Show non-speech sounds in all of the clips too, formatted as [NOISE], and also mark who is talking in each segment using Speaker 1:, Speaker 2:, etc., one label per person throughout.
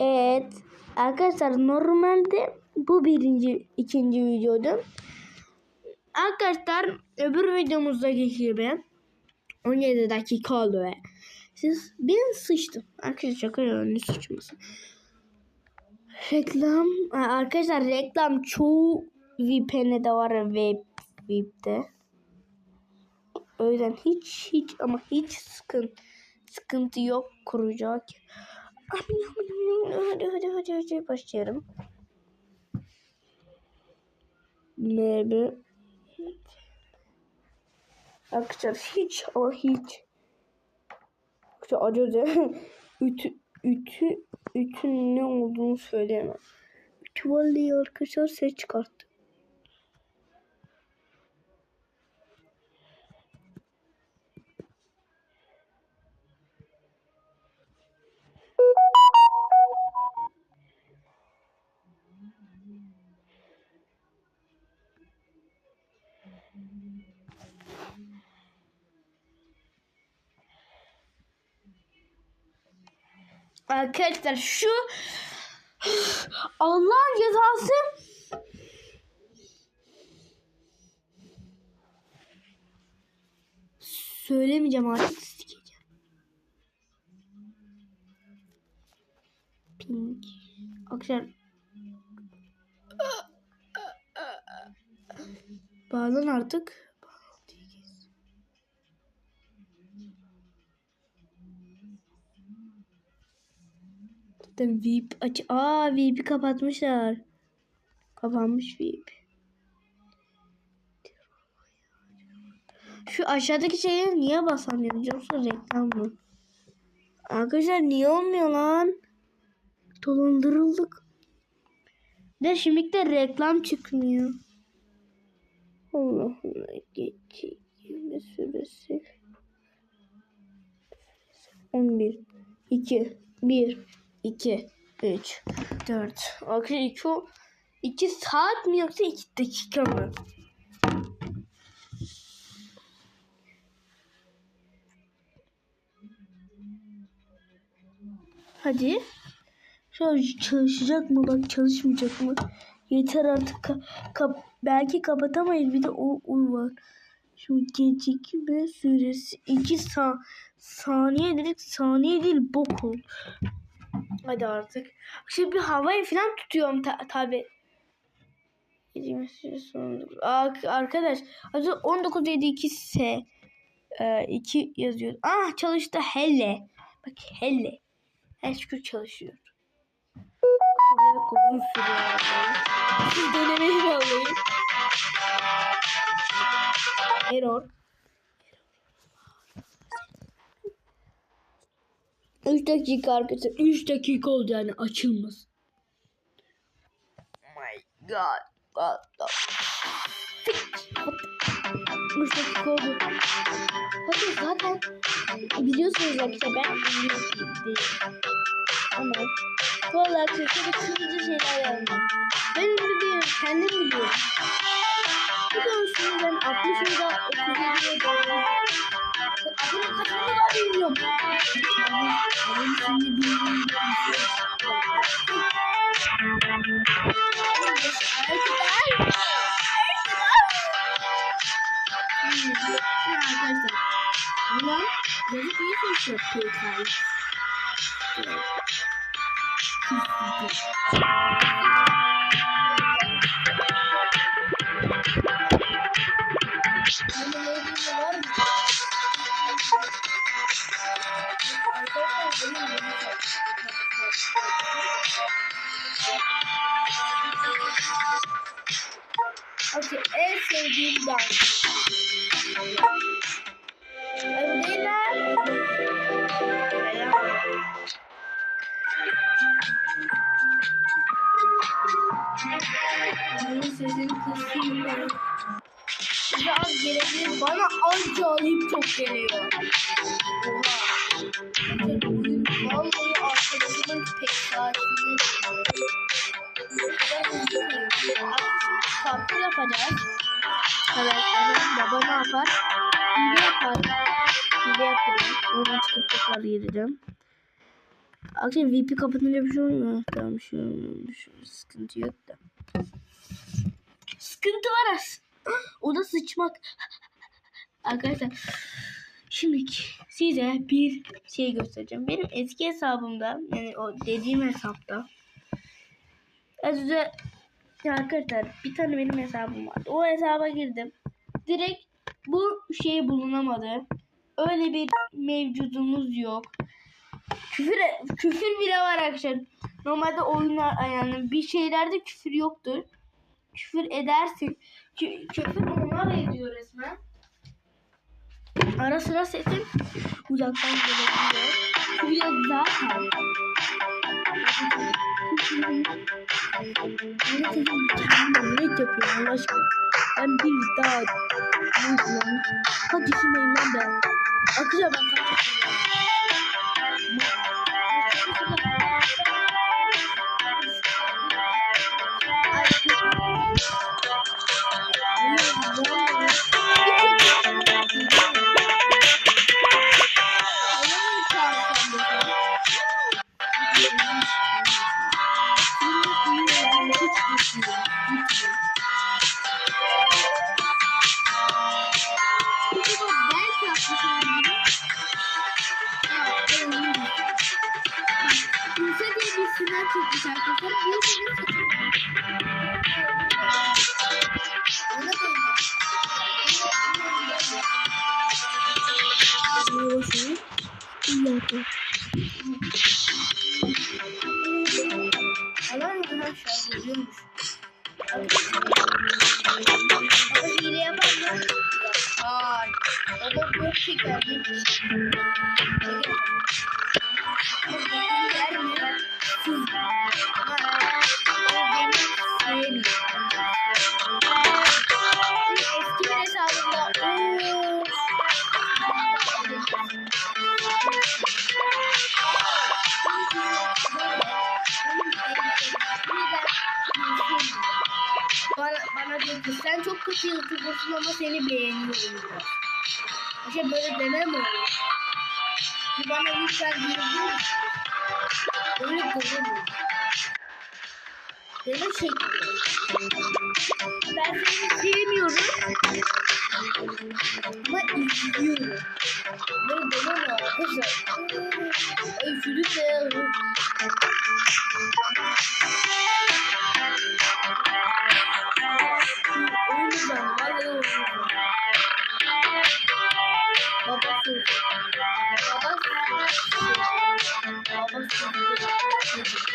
Speaker 1: Evet. Arkadaşlar normalde bu birinci, ikinci videodu. Arkadaşlar öbür videomuzdaki gibi 17 dakika oldu ve siz ben sıçtım. Arkadaşlar şaka önünü sıçmasın. Reklam arkadaşlar reklam çoğu VPN'de var ve VIP'te. O yüzden hiç hiç ama hiç sıkıntı sıkıntı yok kuracak. Hadi hadi hadi hadi başlayalım. Maybe. Arkadaşlar hiç ama hiç. İşte acıdı. [LAUGHS] ütü, ütü, ütün ne olduğunu söyleyemem. Ütü vallahi arkadaşlar ses çıkarttı. Arkadaşlar şu Allah'ın cezası söylemeyeceğim artık sikeceğim. Pink. Arkadaşlar Bağlan artık. Zaten VIP aç. Aa VIP'i kapatmışlar. Kapanmış VIP. Şu aşağıdaki şeye niye basamıyorum? Yoksa reklam mı? Arkadaşlar niye olmuyor lan? Dolandırıldık. De şimdi de reklam çıkmıyor. Allah Allah. Geçeyim süresi. 11 2 1 2 3 4 Arkadaşlar şu 2 saat mi yoksa 2 dakika mı? Hadi. An çalışacak mı? Bak çalışmayacak mı? Yeter artık. Ka- kap- belki kapatamayız. Bir de o, o var. Şu gecikme süresi 2 sa saniye dedik. Saniye değil bok ol. Hadi artık. Şimdi bir havayı falan tutuyorum ta tabi. Gecikme süresi 19. Aa, arkadaş. Az 19 7 2 S. 2 yazıyor. Ah çalıştı hele. Bak hele. Her şükür çalışıyor. Error. 3 dakika arkadaşlar. 3 dakika oldu yani açılmaz. Oh my god. God, God. 3 dakika oldu. Bakın zaten biliyorsunuz arkadaşlar ben İngiliz değilim. Ama bu arkadaşlar kırmızı şeyler yazdım. Ben değilim. Kendim biliyorum. Bir konusunu ben 60 ya da 37'ye doğru. Adını bilmiyorum. Arkadaşlar. Ulan yazık iyi seçiyor PK'yı. Okey, sevdiğim dans. Ay, bu değil lan. Bunun sesini ben. Bana acayip çok geliyor. Oha. Vallahi arkadaşımın pek saatinde geliyor. Farklı yapacağız. Evet, baba ne yapar? Hile yapar. Hile yapacağım. Oradan çıkıp tekrar gireceğim. Akşam VP kapatınca bir şey olmuyor. Tamam bir şey olmuyor. Bir şey- Sıkıntı yok da. Sıkıntı var as. O da sıçmak. Arkadaşlar şimdi size bir şey göstereceğim. Benim eski hesabımda yani o dediğim hesapta az önce ya arkadaşlar bir tane benim hesabım vardı. O hesaba girdim. Direkt bu şey bulunamadı. Öyle bir mevcudumuz yok. Küfür küfür bile var arkadaşlar. Normalde oyunlar yani bir şeylerde küfür yoktur. Küfür edersin. Kü- küfür onlar ediyor resmen. Ara sıra sesim uzaktan gelebiliyor. Bu ya zaten. Ara sesim kendime ne yapıyorum Allah aşkına. Ben bir daha Lan kaç yaşındayım lan ben? Arkadaşlar ben kaç yaşındayım? Sınav çekmiş arkadaşlar. Bu çekmiş. Ona Alan arkadaşlar görüyormuş. Baba hile yapar? Yapar. Baba çok çeker. Eski bir sen çok kötü youtubersun ama seni beğeniyorum diyor. İşte böyle demem olur. Bir bana lütfen diyebilir misin? Öyle demem Deme şekli. Ben seni sevmiyorum. Ama izliyorum. Böyle demem arkadaşlar. Ay çocuk da ya. Oyun güzel. Vallahi oyun güzel. Thank you.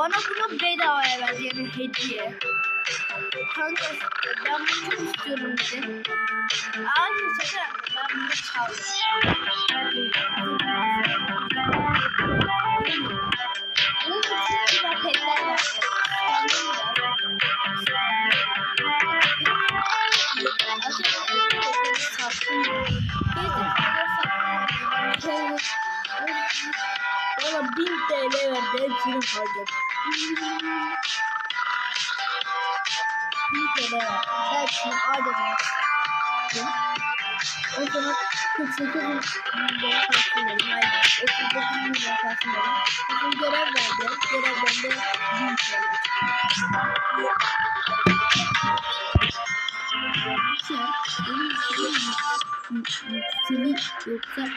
Speaker 1: Bana bunu bedavaya verdi yani hediye. Kanka ben bunu çok istiyorum dedi. Hayır şaka ben bunu çaldım. Bunun çok güzel petler var. Bana 1000 TL verdi hepsini harcadım. 1000 TL verdi. Hepsini harcadım. O zaman 48 bin lira verim. Hayır 39 bin lira verim. Bugün görev verdi. Görevden de 1000 TL. Sen benim seni yoksa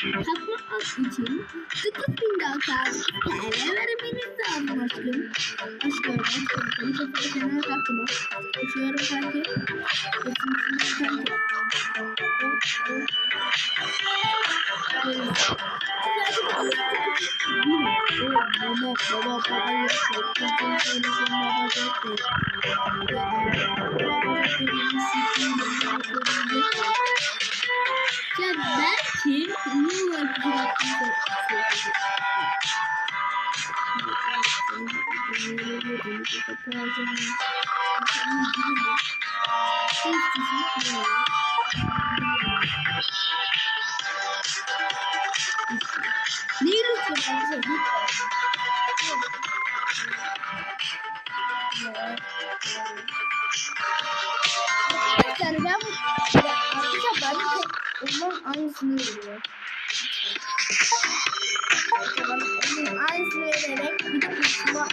Speaker 1: Takmak için 9 bin daha TL vermeniz lazım aşkım. Aşkım aşkım seni çok fena takma. Uçuyorum sanki. Uçuyorum sanki. Güzel bir Baba baba baba yok. Bütün söylesin baba yok. Ya belki niye olarak aynısını vererek bir de uçma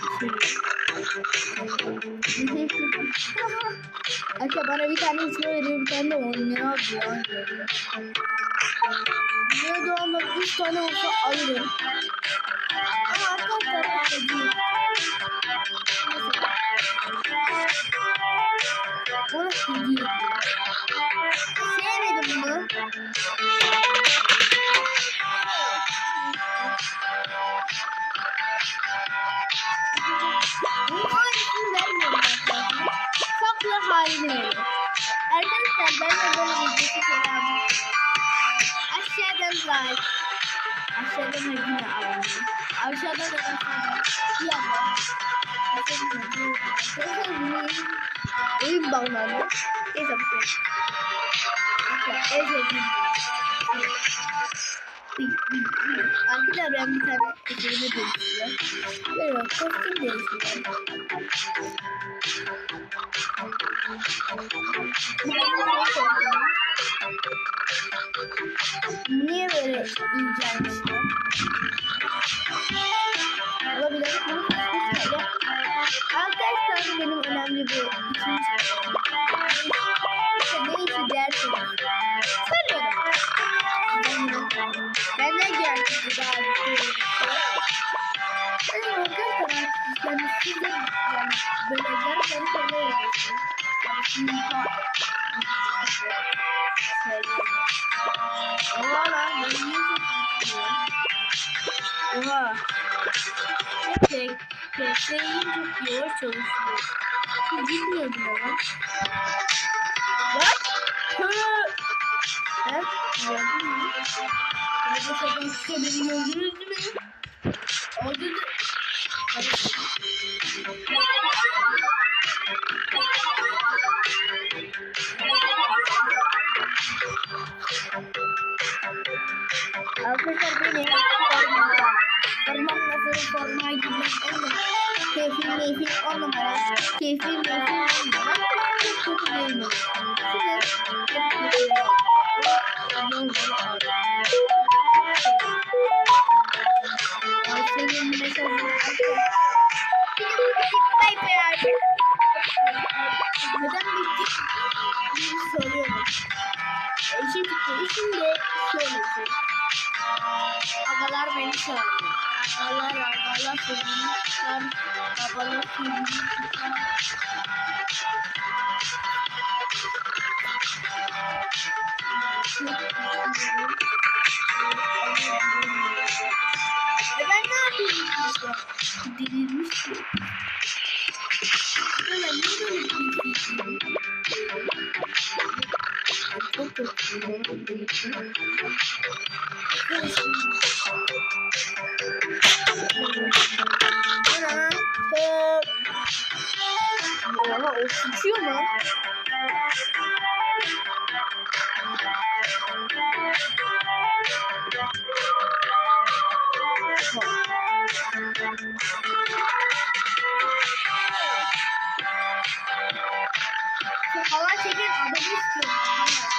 Speaker 1: Arkadaşlar bana bir tane uçma veriyor bir tane de on lira alıyor. Ne ondan üç tane olsa alırım. Ama arkadaşlar öyle değil. Bana hediye. Sevmedim bunu. Bağlandı. Neyse bu şey. Arkadaşlar ben bir tane eserime dönüştürüyorum. Böyle kostüm değiştiriyorum. Niye böyle incelmişler? Olabilir. Arkadaşlar benim önemli bir ikinci PS'yi çok yavaş çalışıyor. Bilmiyordum ama. Bak. Ha? Gördün mü? Nerede sakın size beni gördünüz mü? Orada da... Arkadaşlar beni forma Forma nasıl forma giymek on on numara Keyfim meyfim on numara Çok kötü değil mi? Size çok kötü değil Senin mesajın Neden bitti? Bir soruyorum. İşim bitti. İşim de şöyle bir. Agalar beni çağırıyor. Agalar agalar sözünü tutar. Babalar sözünü tutar. E ben ne şey. 就好好